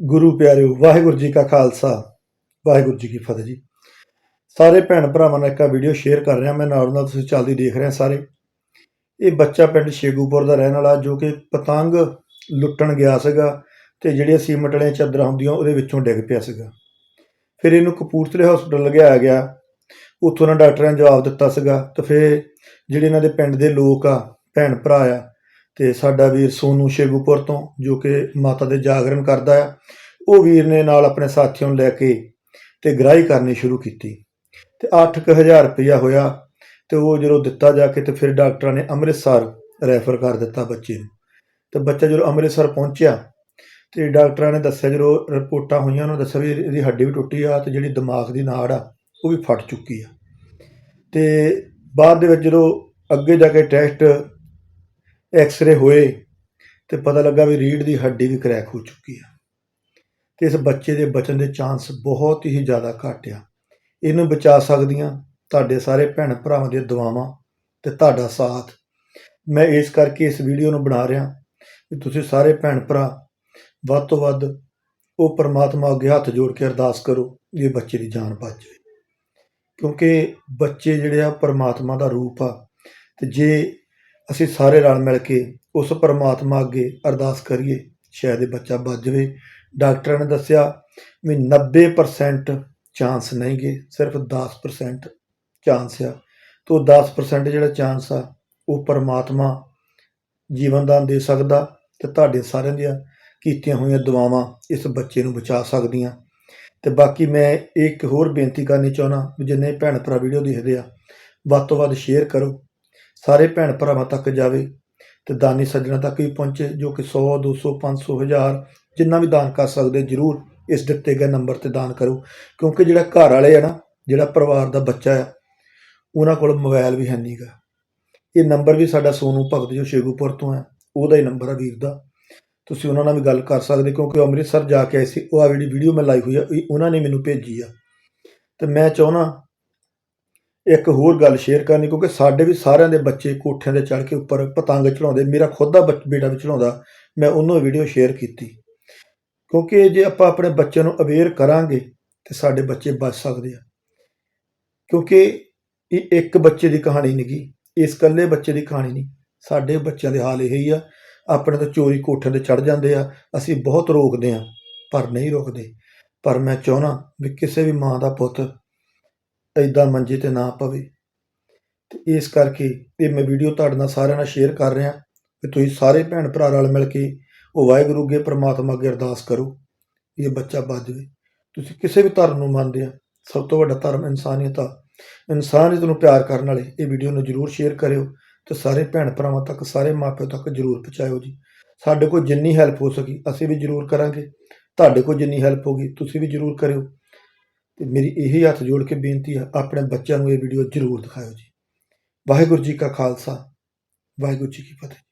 ਗੁਰੂ ਪਿਆਰਿਓ, ਵਾਹਿਗੁਰੂ ਜੀ ਕਾ ਖਾਲਸਾ, ਵਾਹਿਗੁਰੂ ਜੀ ਕੀ ਫਤਿਹ ਜੀ। ਸਾਰੇ ਭੈਣ ਭਰਾਵਾਂ ਨਾਲ ਇੱਕ ਆਹ ਵੀਡੀਓ ਸ਼ੇਅਰ ਕਰ ਰਿਹਾ, ਮੈਂ ਨਾਲ ਨਾਲ ਤੁਸੀਂ ਚੱਲਦੀ ਦੇਖ ਰਹੇ ਸਾਰੇ। ਇਹ ਬੱਚਾ ਪਿੰਡ ਸ਼ੇਗੂਪੁਰ ਦਾ ਰਹਿਣ ਵਾਲਾ, ਜੋ ਕਿ ਪਤੰਗ ਲੁੱਟਣ ਗਿਆ ਸੀਗਾ ਤੇ ਜਿਹੜੀਆਂ ਸੀਮਟ ਵਾਲੀਆਂ ਚਾਦਰਾਂ ਹੁੰਦੀਆਂ, ਉਹਦੇ ਵਿੱਚੋਂ ਡਿੱਗ ਪਿਆ ਸੀਗਾ। ਫਿਰ ਇਹਨੂੰ ਕਪੂਰਥਲੇ ਹਸਪੀਟਲ ਲਗਾਇਆ ਗਿਆ। ਉੱਥੋਂ ਨਾ ਡਾਕਟਰਾਂ ਨੇ ਜਵਾਬ ਦਿੱਤਾ ਸੀਗਾ ਤੇ ਫਿਰ ਜਿਹੜੇ ਇਹਨਾਂ ਦੇ ਪਿੰਡ ਦੇ ਲੋਕ ਆ, ਭੈਣ ਭਰਾ ਆ ਤੇ ਸਾਡਾ ਵੀਰ ਸੋਨੂ ਸ਼ੇਗੂਪੁਰ ਤੋਂ, ਜੋ ਕਿ ਮਾਤਾ ਦੇ ਜਾਗਰਣ ਕਰਦਾ ਆ, ਉਹ ਵੀਰ ਨੇ ਨਾਲ ਆਪਣੇ ਸਾਥੀਆਂ ਨੂੰ ਲੈ ਕੇ ਤੇ ਗ੍ਰਾਹੀ ਕਰਨੀ ਸ਼ੁਰੂ ਕੀਤੀ। ਤੇ 8000 ਰੁਪਇਆ ਹੋਇਆ ਤੇ ਉਹ ਜਦੋਂ ਦਿੱਤਾ ਜਾ ਕੇ ਤੇ ਫਿਰ ਡਾਕਟਰਾਂ ਨੇ ਅੰਮ੍ਰਿਤਸਰ ਰੈਫਰ ਕਰ ਦਿੱਤਾ ਬੱਚੇ ਨੂੰ। ਤੇ ਬੱਚਾ ਜਦੋਂ ਅੰਮ੍ਰਿਤਸਰ ਪਹੁੰਚਿਆ ਤੇ ਡਾਕਟਰਾਂ ਨੇ ਦੱਸਿਆ, ਜਦੋਂ ਰਿਪੋਰਟਾਂ ਹੋਈਆਂ ਉਹਨਾਂ ਨੇ ਦੱਸਿਆ ਵੀ ਇਹਦੀ ਹੱਡੀ ਵੀ ਟੁੱਟੀ ਆ ਤੇ ਜਿਹੜੀ ਦਿਮਾਗ ਦੀ ਨਾੜ ਆ, ਉਹ ਵੀ ਫਟ ਚੁੱਕੀ ਆ। ਤੇ ਬਾਅਦ ਦੇ ਵਿੱਚ ਜਦੋਂ ਅੱਗੇ ਜਾ ਕੇ ਟੈਸਟ ਐਕਸ-ਰੇ ਹੋਏ ਤੇ ਪਤਾ ਲੱਗਾ ਵੀ ਰੀੜ ਦੀ ਹੱਡੀ ਵੀ ਕਰੈਕ ਹੋ ਚੁੱਕੀ ਆ। ਤੇ ਇਸ ਬੱਚੇ ਦੇ ਬਚਣ ਦੇ ਚਾਂਸ ਬਹੁਤ ਹੀ ਜ਼ਿਆਦਾ ਘੱਟ ਆ। ਇਹਨੂੰ ਬਚਾ ਸਕਦੀਆਂ ਤੁਹਾਡੇ ਸਾਰੇ ਭੈਣ ਭਰਾਵਾਂ ਦੀਆਂ ਦੁਆਵਾਂ ਤੇ ਤੁਹਾਡਾ ਸਾਥ। ਮੈਂ ਇਸ ਕਰਕੇ ਇਸ ਵੀਡੀਓ ਨੂੰ ਬਣਾ ਰਿਹਾ ਕਿ ਤੁਸੀਂ ਸਾਰੇ ਭੈਣ ਭਰਾ ਵੱਧ ਤੋਂ ਵੱਧ ਉਹ ਪਰਮਾਤਮਾ ਅੱਗੇ ਹੱਥ ਜੋੜ ਕੇ ਅਰਦਾਸ ਕਰੋ ਵੀ ਇਹ ਬੱਚੇ ਦੀ ਜਾਨ ਬਚ ਜਾਵੇ ਕਿਉਂਕਿ ਬੱਚੇ ਜਿਹੜੇ ਆ ਪਰਮਾਤਮਾ ਦਾ ਰੂਪ ਆ ਤੇ ਜੇ ਅਸੀਂ ਸਾਰੇ ਰਲ ਮਿਲ ਕੇ ਉਸ ਪਰਮਾਤਮਾ ਅੱਗੇ ਅਰਦਾਸ ਕਰੀਏ, ਸ਼ਾਇਦ ਇਹ ਬੱਚਾ ਬਚ ਜਾਵੇ। ਡਾਕਟਰਾਂ ਨੇ ਦੱਸਿਆ ਵੀ 90% ਚਾਂਸ ਨਹੀਂਗੇ ਸਿਰਫ 10% ਚਾਂਸ ਆ। ਤੋਂ 10% ਜਿਹੜਾ ਚਾਂਸ ਆ, ਉਹ ਪਰਮਾਤਮਾ ਜੀਵਨ ਦਾਨ ਦੇ ਸਕਦਾ ਤੇ ਤੁਹਾਡੇ ਸਾਰਿਆਂ ਦੀਆਂ ਕੀਤੀਆਂ ਹੋਈਆਂ ਦੁਆਵਾਂ ਇਸ ਬੱਚੇ ਨੂੰ ਬਚਾ ਸਕਦੀਆਂ। ਤੇ ਬਾਕੀ ਮੈਂ ਇੱਕ ਹੋਰ ਬੇਨਤੀ ਕਰਨੀ ਚਾਹੁੰਦਾ ਵੀ ਜਿੰਨੇ ਭੈਣ ਭਰਾ ਵੀਡੀਓ ਦੇਖਦੇ ਆ, ਵੱਧ ਤੋਂ ਵੱਧ ਸ਼ੇਅਰ ਕਰੋ। ਸਾਰੇ ਭੈਣ ਭਰਾਵਾਂ ਤੱਕ ਜਾਵੇ ਤੇ ਦਾਨੀ ਸੱਜਣਾ ਤੱਕ ਵੀ ਪਹੁੰਚੇ, ਜੋ ਕਿ 100 200 500 ਹਜ਼ਾਰ ਜਿੰਨਾ ਵੀ ਦਾਨ ਕਰ ਸਕਦੇ, ਜਰੂਰ ਇਸ ਦਿੱਤੇ ਗਏ ਨੰਬਰ ਤੇ ਦਾਨ ਕਰੋ। ਕਿਉਂਕਿ ਜਿਹੜਾ ਘਰ ਵਾਲੇ ਆ ਨਾ, ਜਿਹੜਾ ਪਰਿਵਾਰ ਦਾ ਬੱਚਾ ਆ, ਉਹਨਾਂ ਕੋਲ ਮੋਬਾਈਲ ਵੀ ਹੈ ਨਹੀਂਗਾ ਇਹ ਨੰਬਰ ਵੀ ਸਾਡਾ ਸੋਨੂ ਭਗਤ ਜੋ ਸ਼ੇਗੂਪੁਰ ਤੋਂ ਹੈ, ਉਹਦਾ ਹੀ ਨੰਬਰ ਆ ਵੀਰ ਦਾ। ਤੁਸੀਂ ਉਹਨਾਂ ਨਾਲ ਵੀ ਗੱਲ ਕਰ ਸਕਦੇ, ਕਿਉਂਕਿ ਉਹ ਅੰਮ੍ਰਿਤਸਰ ਜਾ ਕੇ ਆਏ ਸੀ, ਉਹ ਆ ਜਿਹੜੀ ਵੀਡੀਓ ਮੈਂ ਲਾਈ ਹੋਈ ਆ, ਇਹ ਉਹਨਾਂ ਨੇ ਮੈਨੂੰ ਭੇਜੀ ਆ। ਤੇ ਮੈਂ ਚਾਹੁੰਦਾ ਇੱਕ ਹੋਰ ਗੱਲ ਸ਼ੇਅਰ ਕਰਨੀ, ਕਿਉਂਕਿ ਸਾਡੇ ਵੀ ਸਾਰਿਆਂ ਦੇ ਬੱਚੇ ਕੋਠਿਆਂ ਦੇ ਚੜ੍ਹ ਕੇ ਉੱਪਰ ਪਤੰਗ ਚੜਾਉਂਦੇ ਮੇਰਾ ਖੁਦ ਦਾ ਬੇਟਾ ਵੀ ਚੜਾਉਂਦਾ ਮੈਂ ਉਹਨੂੰ ਵੀਡੀਓ ਸ਼ੇਅਰ ਕੀਤੀ। ਕਿਉਂਕਿ ਜੇ ਆਪਾਂ ਆਪਣੇ ਬੱਚਿਆਂ ਨੂੰ ਅਵੇਅਰ ਕਰਾਂਗੇ, ਤੇ ਸਾਡੇ ਬੱਚੇ ਬਚ ਸਕਦੇ ਆ। ਕਿਉਂਕਿ ਇਹ ਇੱਕ ਬੱਚੇ ਦੀ ਕਹਾਣੀ ਨਹੀਂਗੀ ਇਸ ਇਕੱਲੇ ਬੱਚੇ ਦੀ ਕਹਾਣੀ ਨਹੀਂ ਸਾਡੇ ਬੱਚਿਆਂ ਦੇ ਹਾਲ ਇਹੀ ਆ, ਆਪਣੇ ਤੋਂ ਚੋਰੀ ਕੋਠਿਆਂ ਤੇ ਚੜ ਜਾਂਦੇ ਆ, ਅਸੀਂ ਬਹੁਤ ਰੋਕਦੇ ਆ, ਪਰ ਨਹੀਂ ਰੋਕਦੇ। ਪਰ ਮੈਂ ਚਾਹੁੰਦਾ ਵੀ ਕਿਸੇ ਵੀ ਮਾਂ ਦਾ ਪੁੱਤ ਐਦਾਂ ਮੰਜੇ ਤੇ ਨਾ ਪਵੇ। ਤੇ ਇਸ ਕਰਕੇ ਇਹ ਮੈਂ ਵੀਡੀਓ ਤੁਹਾਡੇ ਨਾਲ ਸਾਰਿਆਂ ਨਾਲ ਸ਼ੇਅਰ ਕਰ ਰਿਹਾ ਕਿ ਤੁਸੀਂ ਸਾਰੇ ਭੈਣ ਭਰਾ ਰਲ ਮਿਲ ਕੇ ਉਹ ਵਾਹਿਗੁਰੂ ਅੱਗੇ ਪ੍ਰਮਾਤਮਾ ਅੱਗੇ ਅਰਦਾਸ ਕਰੋ ਇਹ ਬੱਚਾ ਬਚ ਜਾਵੇ। ਤੁਸੀਂ ਕਿਸੇ ਵੀ ਧਰਮ ਨੂੰ ਮੰਨਦੇ ਆ, ਸਭ ਤੋਂ ਵੱਡਾ ਧਰਮ ਇਨਸਾਨੀਅਤ ਆ। ਇਨਸਾਨੀਅਤ ਨੂੰ ਪਿਆਰ ਕਰਨ ਵਾਲੇ ਇਹ ਵੀਡੀਓ ਨੂੰ ਜਰੂਰ ਸ਼ੇਅਰ ਕਰਿਓ ਤੇ ਸਾਰੇ ਭੈਣ ਭਰਾਵਾਂ ਤੱਕ, ਸਾਰੇ ਮਾਪਿਆਂ ਤੱਕ ਜਰੂਰ ਪਹੁੰਚਾਇਓ ਜੀ। ਸਾਡੇ ਕੋਲ ਜਿੰਨੀ ਹੈਲਪ ਹੋ ਸਕੀ, ਅਸੀਂ ਵੀ ਜਰੂਰ ਕਰਾਂਗੇ। ਤੁਹਾਡੇ ਕੋਲ ਜਿੰਨੀ ਹੈਲਪ ਹੋਗੀ, ਤੁਸੀਂ ਵੀ ਜਰੂਰ ਕਰਿਓ। ਤੇ ਮੇਰੀ ਇਹੀ ਹੱਥ ਜੋੜ ਕੇ ਬੇਨਤੀ ਹੈ, ਆਪਣੇ ਬੱਚਿਆਂ ਨੂੰ ਇਹ ਵੀਡੀਓ ਜਰੂਰ ਦਿਖਾਇਓ ਜੀ। ਵਾਹਿਗੁਰੂ ਜੀ ਕਾ ਖਾਲਸਾ, ਵਾਹਿਗੁਰੂ ਜੀ ਕੀ ਫਤਿਹ।